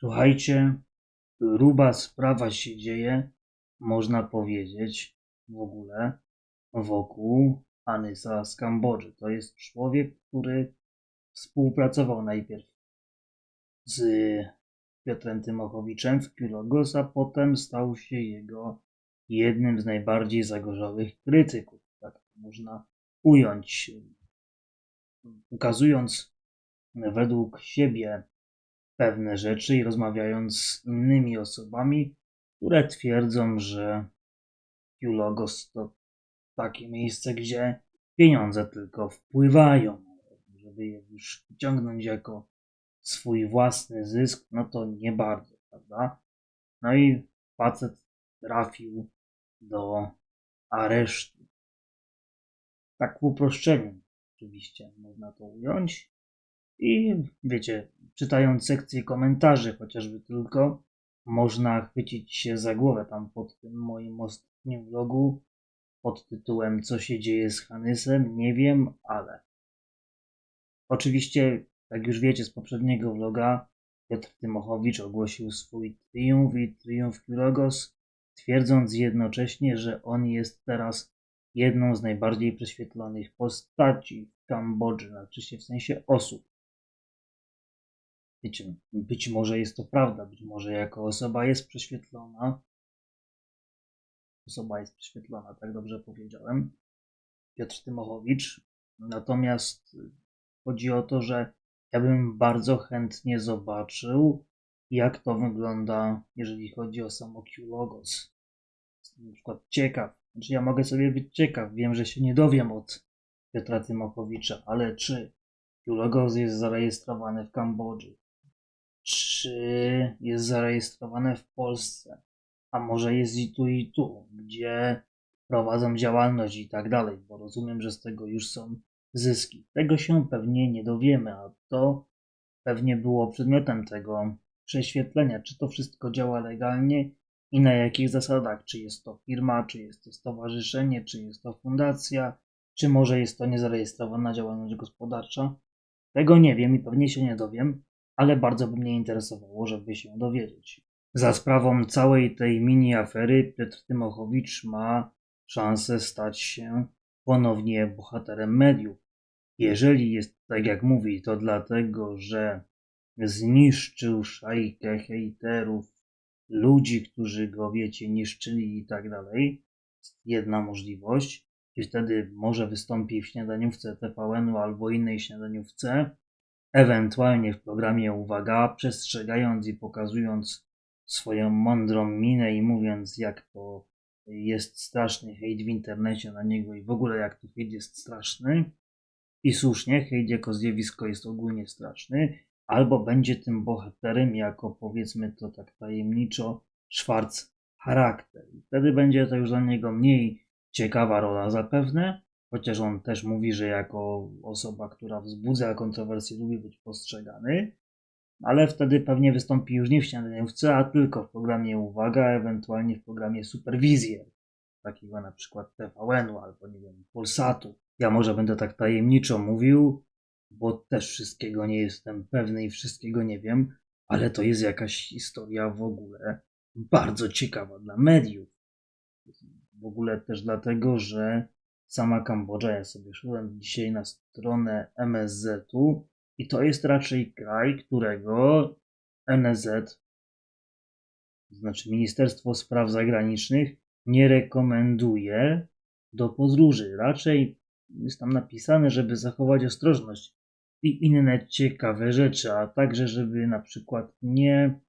Słuchajcie, gruba sprawa się dzieje, można powiedzieć, w ogóle wokół Anysa z Kambodży. To jest człowiek, który współpracował najpierw z Piotrem Tymochowiczem w Pilogos, a potem stał się jego jednym z najbardziej zagorzałych krytyków. Tak można ująć, ukazując według siebie pewne rzeczy i rozmawiając z innymi osobami, które twierdzą, że Logos to takie miejsce, gdzie pieniądze tylko wpływają. Żeby je już wyciągnąć jako swój własny zysk, no to nie bardzo, prawda? No i facet trafił do aresztu. Tak w uproszczeniu, oczywiście, można to ująć. I wiecie, czytając sekcję komentarzy, chociażby tylko, można chwycić się za głowę tam pod tym moim ostatnim vlogu pod tytułem Co się dzieje z Hanysem? Nie wiem, ale. Oczywiście, jak już wiecie z poprzedniego vloga, Piotr Tymochowicz ogłosił swój triumf i triumf Logos, twierdząc jednocześnie, że on jest teraz jedną z najbardziej prześwietlonych postaci w Kambodży, znaczy się w sensie osób. Wiecie, być może jest to prawda, być może jako osoba jest prześwietlona. Osoba jest prześwietlona, tak dobrze powiedziałem. Piotr Tymochowicz. Natomiast chodzi o to, że ja bym bardzo chętnie zobaczył, jak to wygląda, jeżeli chodzi o samo Q-Logos. Na przykład ciekaw, znaczy ja mogę sobie być ciekaw, wiem, że się nie dowiem od Piotra Tymochowicza, ale czy Q-Logos jest zarejestrowany w Kambodży? Czy jest zarejestrowane w Polsce, a może jest i tu i tu, gdzie prowadzą działalność i tak dalej, bo rozumiem, że z tego już są zyski. Tego się pewnie nie dowiemy, a to pewnie było przedmiotem tego prześwietlenia, czy to wszystko działa legalnie i na jakich zasadach, czy jest to firma, czy jest to stowarzyszenie, czy jest to fundacja, czy może jest to niezarejestrowana działalność gospodarcza. Tego nie wiem i pewnie się nie dowiem, ale bardzo by mnie interesowało, żeby się dowiedzieć. Za sprawą całej tej mini afery Piotr Tymochowicz ma szansę stać się ponownie bohaterem mediów. Jeżeli jest tak jak mówi, to dlatego, że zniszczył szajkę hejterów, ludzi, którzy go, wiecie, niszczyli i tak dalej. Jedna możliwość. I wtedy może wystąpi w śniadaniówce TVN-u albo innej śniadaniówce ewentualnie w programie uwaga, przestrzegając i pokazując swoją mądrą minę i mówiąc, jak to jest straszny hejt w internecie na niego i w ogóle jak to hejt jest straszny. I słusznie, hejt jako zjawisko jest ogólnie straszny, albo będzie tym bohaterem jako powiedzmy to tak tajemniczo Schwarz charakter. I wtedy będzie to już dla niego mniej ciekawa rola zapewne, chociaż on też mówi, że jako osoba, która wzbudza kontrowersje, lubi być postrzegany, ale wtedy pewnie wystąpi już nie w śniadaniówce, a tylko w programie Uwaga, ewentualnie w programie Superwizjer, takiego na przykład TVN-u albo nie wiem, Polsatu. Ja może będę tak tajemniczo mówił, bo też wszystkiego nie jestem pewny i wszystkiego nie wiem, ale to jest jakaś historia w ogóle bardzo ciekawa dla mediów. W ogóle też dlatego, że sama Kambodża. Ja sobie szedłem dzisiaj na stronę MSZ-u i to jest raczej kraj, którego NSZ, to znaczy Ministerstwo Spraw Zagranicznych, nie rekomenduje do podróży. Raczej jest tam napisane, żeby zachować ostrożność i inne ciekawe rzeczy, a także, żeby na przykład nie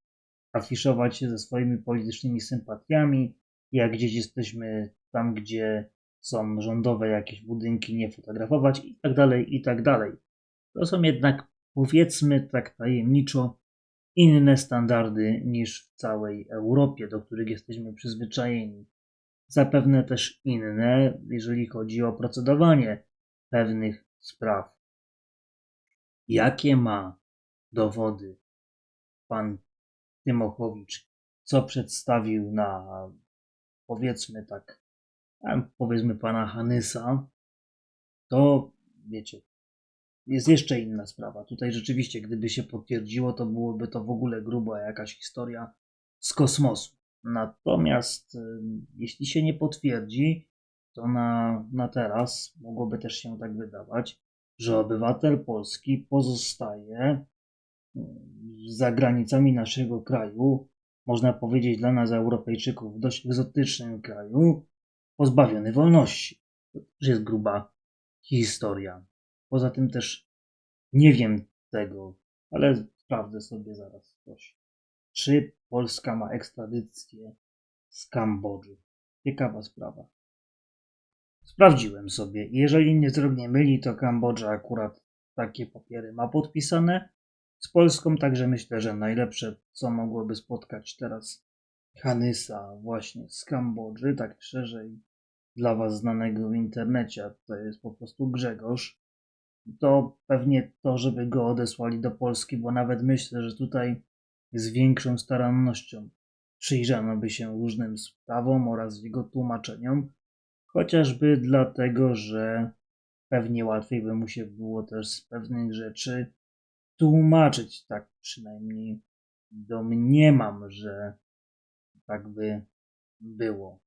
afiszować się ze swoimi politycznymi sympatiami, jak gdzieś jesteśmy tam, gdzie są rządowe jakieś budynki, nie fotografować i tak dalej, i tak dalej. To są jednak, powiedzmy tak tajemniczo, inne standardy niż w całej Europie, do których jesteśmy przyzwyczajeni. Zapewne też inne, jeżeli chodzi o procedowanie pewnych spraw. Jakie ma dowody pan Tymochowicz, co przedstawił na, powiedzmy tak, powiedzmy pana Hanysa, to wiecie, jest jeszcze inna sprawa. Tutaj rzeczywiście, gdyby się potwierdziło, to byłoby to w ogóle gruba jakaś historia z kosmosu. Natomiast jeśli się nie potwierdzi, to na, na teraz mogłoby też się tak wydawać, że obywatel Polski pozostaje za granicami naszego kraju, można powiedzieć dla nas Europejczyków w dość egzotycznym kraju, pozbawiony wolności. To też jest gruba historia. Poza tym też nie wiem tego, ale sprawdzę sobie zaraz coś. Czy Polska ma ekstradycję z Kambodży? Ciekawa sprawa. Sprawdziłem sobie. Jeżeli nie nie myli, to Kambodża akurat takie papiery ma podpisane z Polską, także myślę, że najlepsze, co mogłoby spotkać teraz Hanysa właśnie z Kambodży, tak szerzej dla Was znanego w internecie, a to jest po prostu Grzegorz, to pewnie to, żeby go odesłali do Polski, bo nawet myślę, że tutaj z większą starannością przyjrzano by się różnym sprawom oraz jego tłumaczeniom, chociażby dlatego, że pewnie łatwiej by mu się było też z pewnych rzeczy tłumaczyć, tak przynajmniej domniemam, że tak by było.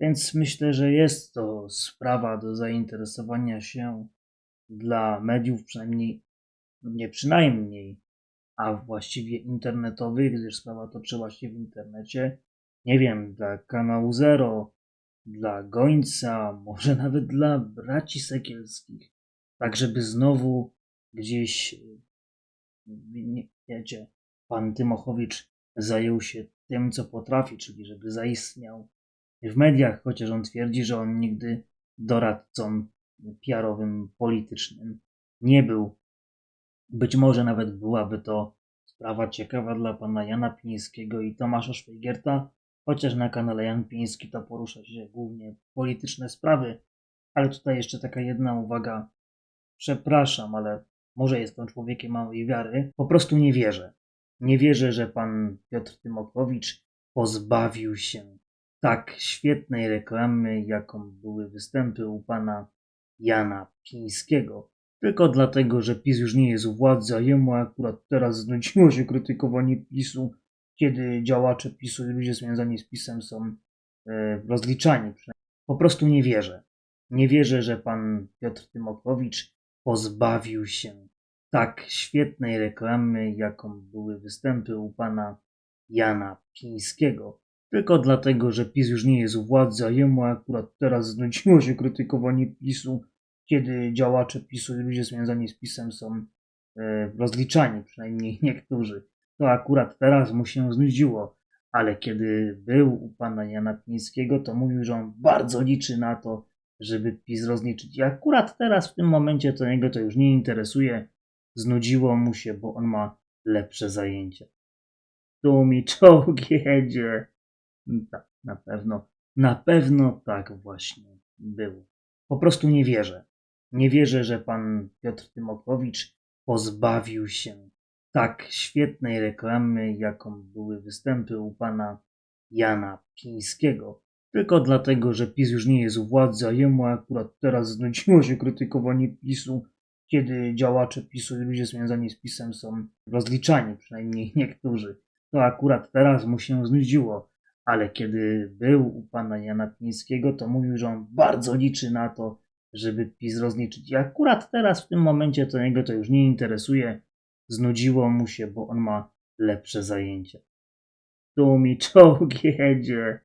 Więc myślę, że jest to sprawa do zainteresowania się dla mediów, przynajmniej nie przynajmniej, a właściwie internetowych, gdyż sprawa toczyła się w internecie. Nie wiem, dla kanału Zero, dla Gońca, może nawet dla braci Sekielskich, tak żeby znowu gdzieś, wiecie, pan Tymochowicz zajął się tym, co potrafi, czyli żeby zaistniał w mediach, chociaż on twierdzi, że on nigdy doradcą PR-owym, politycznym nie był. Być może nawet byłaby to sprawa ciekawa dla pana Jana Pińskiego i Tomasza Szwajgierta, chociaż na kanale Jan Piński to porusza się głównie polityczne sprawy. Ale tutaj jeszcze taka jedna uwaga. Przepraszam, ale może jestem człowiekiem małej wiary. Po prostu nie wierzę. Nie wierzę, że pan Piotr Tymokowicz pozbawił się tak świetnej reklamy, jaką były występy u pana Jana Pińskiego. Tylko dlatego, że PiS już nie jest u władzy, a jemu akurat teraz znudziło się krytykowanie PiSu, kiedy działacze PiSu i ludzie związani z PiSem są e, rozliczani. Po prostu nie wierzę. Nie wierzę, że pan Piotr Tymokowicz pozbawił się tak świetnej reklamy, jaką były występy u pana Jana Pińskiego. Tylko dlatego, że PiS już nie jest u władzy, a jemu akurat teraz znudziło się krytykowanie PiSu, kiedy działacze PiSu i ludzie związani z PiSem są e, rozliczani, przynajmniej niektórzy. To akurat teraz mu się znudziło, ale kiedy był u pana Jana Pińskiego, to mówił, że on bardzo liczy na to, żeby PiS rozliczyć. I akurat teraz, w tym momencie, to niego to już nie interesuje. Znudziło mu się, bo on ma lepsze zajęcia. Tu mi czołg jedzie. Tak, na pewno, na pewno tak właśnie było. Po prostu nie wierzę. Nie wierzę, że pan Piotr Tymokowicz pozbawił się tak świetnej reklamy, jaką były występy u pana Jana Pińskiego. Tylko dlatego, że PiS już nie jest u władzy, a jemu akurat teraz znudziło się krytykowanie PiSu, kiedy działacze PiSu i ludzie związani z PiSem są rozliczani, przynajmniej niektórzy. To akurat teraz mu się znudziło, ale kiedy był u pana Jana Pińskiego, to mówił, że on bardzo liczy na to, żeby PiS rozliczyć. I akurat teraz, w tym momencie, to niego to już nie interesuje. Znudziło mu się, bo on ma lepsze zajęcia. Tu mi czołg jedzie.